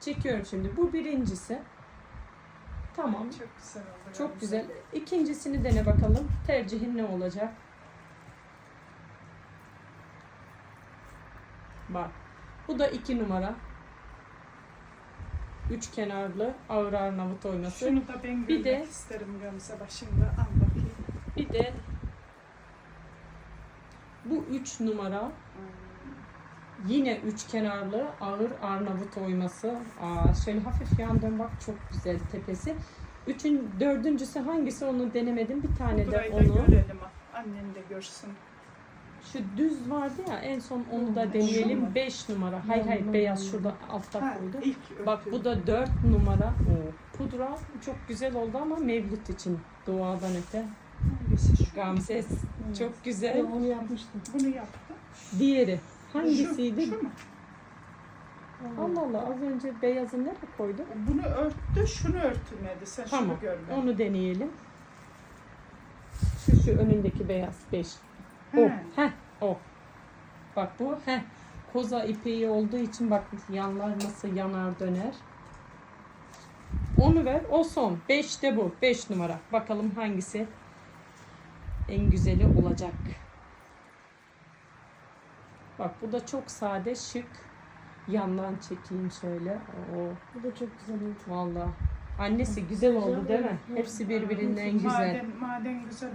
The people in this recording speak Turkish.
Çekiyorum şimdi. Bu birincisi. Tamam. Çok güzel oldu. Çok güzel. İkincisini dene bakalım. Tercihin ne olacak? Bak. Bu da iki numara. Üç kenarlı ağır Arnavut oyması. Şunu da ben Bir de- isterim Gamze başında. Al bakayım. Bir de bu üç numara yine üç kenarlı ağır Arnavut oyması. Aa, şöyle hafif yandan bak çok güzel tepesi. Üçün dördüncüsü hangisi onu denemedim. Bir tane de da onu. görelim. Annen de görsün. Şu düz vardı ya en son onu da deneyelim. mu? 5 numara. Hay hay beyaz şurada altta Ha, koydu. ilk Bak bu da 4 numara. Pudra çok güzel oldu ama mevlüt için doğadan öte. Hangisi şu? Gamses çok güzel. Onu yapmıştım. Bunu yaptı. Diğeri hangisiydi? Şu, şu mu? Allah Allah az önce beyazı nereye koydu? Bunu örttü, şunu örtülmedi. Sen Tamam. şunu görme. Onu deneyelim. Şu şu önündeki beyaz 5. O. He. Heh o. Bak bu heh. Koza ipeği olduğu için bak yanlar nasıl yanar döner. Onu ver. O son. 5 de bu. 5 numara. Bakalım hangisi en güzeli olacak. Bak bu da çok sade, şık. Yandan çekeyim şöyle. Oo, Bu da çok güzel oldu. vallahi. Annesi güzel oldu değil mi? Hepsi birbirinden güzel. Maden, maden güzel